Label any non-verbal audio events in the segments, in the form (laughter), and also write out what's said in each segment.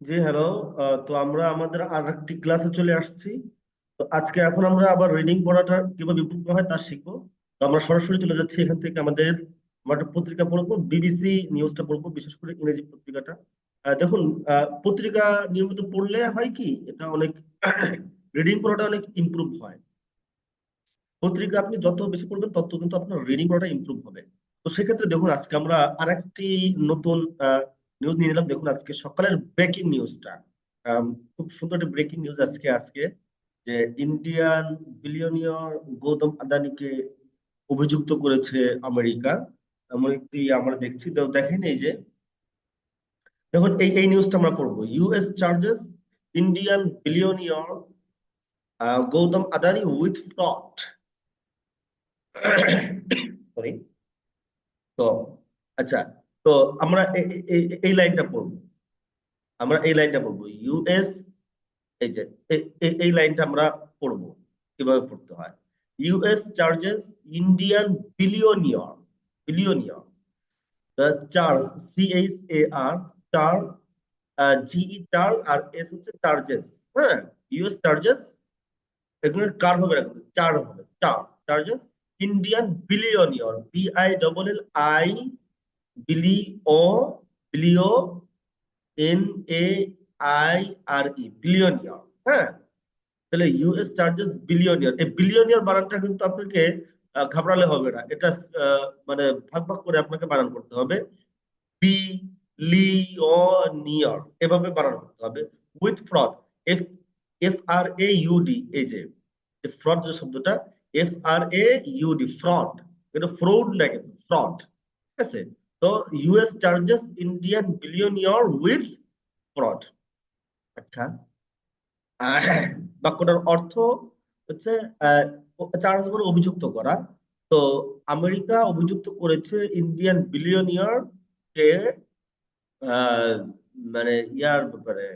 জি hello তো আমরা আমাদের আর একটি ক্লাসে চলে আসছি। তো আজকে এখন আমরা আবার রিডিং পড়াটা কীভাবে ইমপ্রুভ হয় তা শিখব। তো আমরা সরাসরি চলে যাচ্ছি এখান থেকে আমাদের আমরা পত্রিকা পড়ব বিবিসি নিউজটা পড়ব বিশেষ করে ইংরেজি পত্রিকাটা। আহ, দেখুন আহ, পত্রিকা নিয়মিত পড়লে হয় কি এটা অনেক (coughs) রিডিং পড়াটা অনেক ইমপ্রুভ হয়। পত্রিকা আপনি যত বেশি পড়বেন তত কিন্তু আপনার রিডিং পড়াটা ইম্প্রুভ হবে। তো সেক্ষেত্রে দেখুন আজকে আমরা আরেকটি নতুন নিউজ নিয়ে নিলাম। দেখুন, আজকে সকালের ব্রেকিং নিউজটা খুব সুন্দর একটা ব্রেকিং নিউজ আজকে আজকে যে ইন্ডিয়ান বিলিয়নিয়র গৌতম আদানিকে অভিযুক্ত করেছে আমেরিকা। এমন একটি আমরা দেখছি। তো দেখেন এই যে, দেখুন, এই এই নিউজটা আমরা পড়ব US charges Indian billionaire Gautam Adani with fraud sorry তো আচ্ছা তো আমরা এ- এ- এ- এই লাইনটা পড়ব। আমরা এই লাইনটা পড়ব। ইউএস এই যে, এ- এ- এই লাইনটা আমরা পড়ব, কীভাবে পড়তে হয়? US charges Indian billionaire billionaire the charge, C H A R char G E char R S হচ্ছে চার্জেস হ্যাঁ? ইউএস চার্জেস এখানে কার হবে না চার হবে। Char charges Indian billionaire B I double L I billi O, billio, N A I R E, billionaire হ্যাঁ? তাহলে US charges billionaire. এই বিলিয়নিয়র বানানটা কিন্তু আপনাকে ঘাবড়ালে হবে না। এটা মানে ভাগ ভাগ করে আপনাকে বানান করতে হবে। বিলিয়নিয়র, এভাবে বানান করতে হবে। With fraud, F F R A U D এই যে ফ্রড যে শব্দটা, F R A U D fraud. এটা ফ্রড কিন্তু, ফ্রড। ঠিক আছে? তো US charges Indian billionaire with fraud আচ্ছা। বাক্যটার অর্থ হচ্ছে চার্জ বলে অভিযুক্ত করা। তো, আমেরিকা অভিযুক্ত করেছে ইন্ডিয়ান বিলিয়নিয়ার কে মানে ইয়ার ব্যাপারে,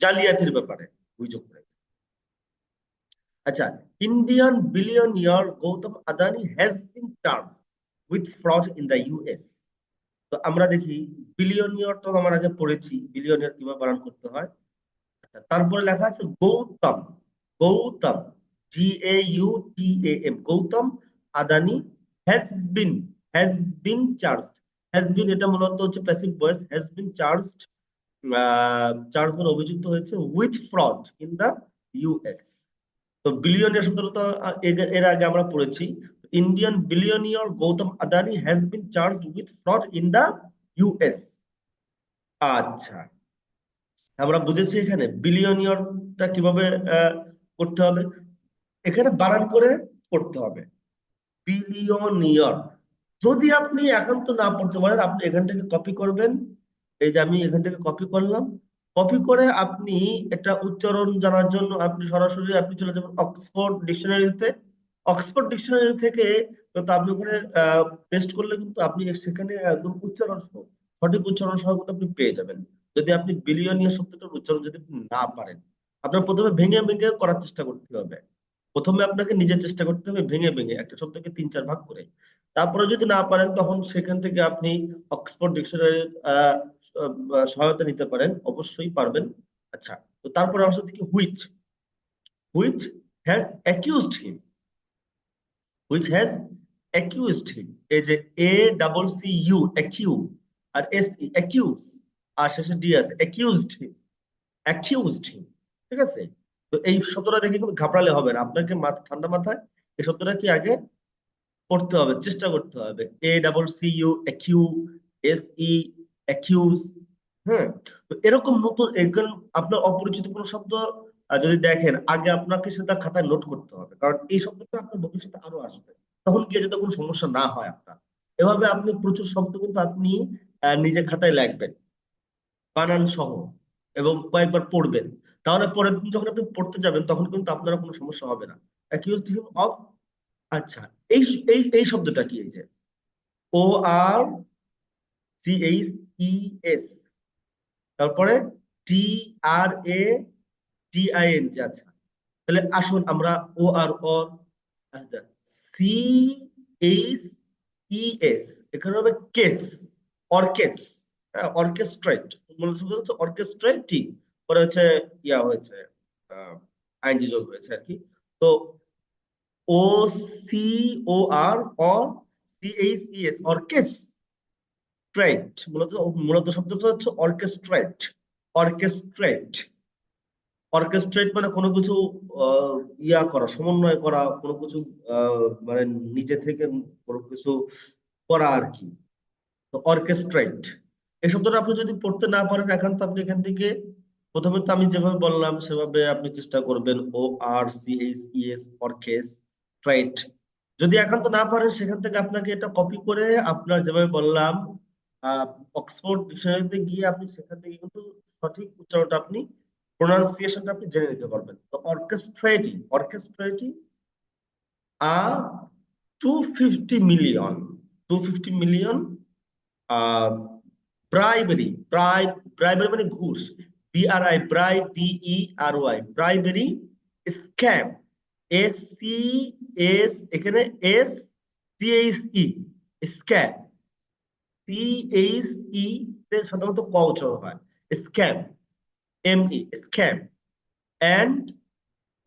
জালিয়াতির ব্যাপারে অভিযোগ করেছে। আচ্ছা Indian billionaire Gautam Adani has been charge with fraud in the US তো আমরা দেখি বিলিয়নিয়ার তো আমরা আগে পড়েছি বিলিয়নিয়ার কীভাবে বানান করতে হয়? আচ্ছা, তারপরে লেখা আছে Gautam Gautam G A U T A M Gautam Adani has been has been charged has been এটা মূলত হচ্ছে passive voice has been charged charge মানে অভিযুক্ত হয়েছে with fraud in the US তো বিলিয়নিয়ার শব্দটা এর আগে আমরা পড়েছি। Indian billionaire Gautam Adani has been charged with fraud in the US আচ্ছা। আমরা বুঝেছি এখানে বিলিয়নিয়রটা কীভাবে করতে হবে। এখানে বানান করে করতে হবে। বিলিয়নিয়র যদি আপনি একান্ত না পড়তে পারেন, আপনি এখান থেকে কপি করবেন। এই যে আমি এখান থেকে কপি করলাম। কপি করে আপনি এটা উচ্চারণ জানার জন্য আপনি সরাসরি আপনি চলে যাবেন অক্সফোর্ড ডিকশনারিতে অক্সফোর্ড ডিকশনারি থেকে আপনি ওখানে পেস্ট করলে কিন্তু আপনি সেখানে একদম উচ্চারণ সহ, সঠিক উচ্চারণ সহ কিন্তু আপনি পেয়ে যাবেন। যদি আপনি বিলিয়নিয়ার শব্দটার উচ্চারণ যদি না পারেন, আপনার প্রথমে ভেঙে ভেঙে করার চেষ্টা করতে হবে। প্রথমে আপনাকে নিজের চেষ্টা করতে হবে ভেঙে ভেঙে একটা শব্দকে তিন চার ভাগ করে। তারপরে যদি না পারেন, তখন সেখান থেকে আপনি অক্সফোর্ড ডিকশনারির সহায়তা নিতে পারেন। অবশ্যই পারবেন। আচ্ছা তো তারপরে আমার সাথে কি which which has accused him which has accused him এই যে A double C U accu R S E accuse আর শেষে ডি আছে অ্যাকিউজড হিম অ্যাকিউজড হিম ঠিক আছে? তো এই শব্দটা দেখে কিন্তু ঘাবড়ালে হবে না। আপনাকে মাথা ঠান্ডা মাথায় এই শব্দটা কি আগে পড়তে হবে, চেষ্টা করতে হবে। A double C U accu S E accuse হ্যাঁ? তো এরকম নতুন আপনার অপরিচিত কোনো শব্দ যদি দেখেন, আগে আপনাকে সেটা খাতায় নোট করতে হবে। কারণ এই শব্দটা আপনার ভবিষ্যতে আরও আসবে। তখন গিয়ে যাতে কোনো সমস্যা না হয় আপনার। এভাবে আপনি প্রচুর শব্দ কিন্তু আপনি নিজের খাতায় লিখবেন। বানান সহ এবং কয়েকবার পড়বেন। তাহলে পরের দিন যখন আপনি পড়তে যাবেন, তখন কিন্তু আপনার কোনো সমস্যা হবে না। অ্যাকিউজড হিম অফ আচ্ছা এই এই এই শব্দটা কি যে? O R C H E S তারপরে টি আর এ জি আচ্ছা তাহলে আসুন আমরা ও আর অ আচ্ছা সি এইচ ই এস এখানে হবে কেস অর কেস হ্যাঁ অর্কেস্ট্রেট। হচ্ছে অর্কেস্ট্রেটিং পরে হচ্ছে ইয়া হয়েছে আইনজি যোগ হয়েছে আর কি। তো O C O R or C H E S orchestrate. মূলত মূলত শব্দটা হচ্ছে অর্কেস্ট্রেট অর্কেস্ট্রেট। অর্কেস্ট্রেট মানে কোনো কিছু ইয়া করা, সমন্বয় করা, কোনো কিছু মানে নিজে থেকে কোনো কিছু করা আর কি। তো অর্কেস্ট্রেট এই শব্দটা আপনি যদি পড়তে না পারেন, এখন তো আপনি এখান থেকে, প্রথমে তো আমি যেভাবে বললাম, সেভাবে আপনি চেষ্টা করবেন O R C H E S orchestrate যদি একান্ত না পারেন, সেখান থেকে আপনাকে এটা কপি করে আপনার যেভাবে বললাম অক্সফোর্ড ডিকশনারিতে গিয়ে আপনি সেখান থেকে কিন্তু সঠিক উচ্চারণটা আপনি প্রোনাউন্সিয়েশনটা আপনি জেনে নিতে পারবেন। তো orchestrating orchestrating a two fifty million two fifty million bribery bribe bribery মানে ঘুষ BRI bri BE R Y bribery scam S C S এখানে S C H E scam C H E সাধারণত ক হয় scam M E scam and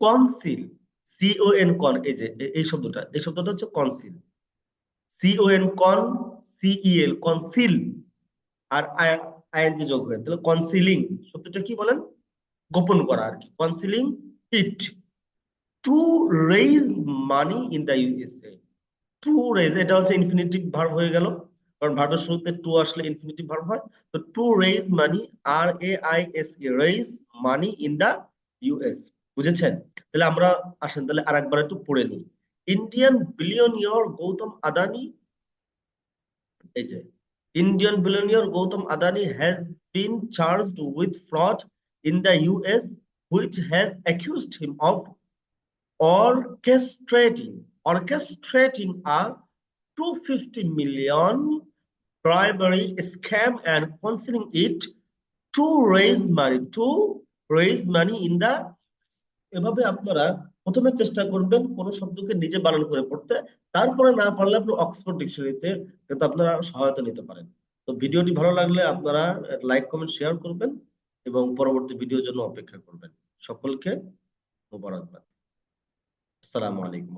conceal CO N con এই যে এই শব্দটা এই শব্দটা হচ্ছে conceal CO N con CEL conceal আর আইএনজি যোগ হয়ে। তাহলে কনসিলিং শব্দটা কি বলেন? গোপন করা আর কি। Concealing it to raise money in the USA to raise এটা হচ্ছে ইনফিনিটিভ ভার্ব হয়ে গেল। কারণ ভার্বের শুরুতে টু আসলে ইনফিনিটিভ ভার্ব হয় তো to raise money R A I S E raise money in the US বুঝেছেন তাহলে আমরা আসেন তাহলে আরেকবার একটু পড়ে নিই ইন্ডিয়ান বিলিয়নিয়র গৌতম আদানি এই যে Indian billionaire Gautam Adani has been charged with fraud in the US, which has accused him of orchestrating orchestrating a 250 million bribery scam and concealing it to raise money, to raise money in the, এভাবে আপনারা প্রথমে চেষ্টা করবেন কোন শব্দকে নিজে বানান করে পড়তে, তারপরে না পারলে আপনি অক্সফোর্ড ডিকশনারিতে কিন্তু আপনারা সহায়তা নিতে পারেন। তো ভিডিওটি ভালো লাগলে আপনারা লাইক, কমেন্ট, শেয়ার করবেন এবং পরবর্তী ভিডিওর জন্য অপেক্ষা করবেন। সকলকে মোবারকবাদ। আসসালামু আলাইকুম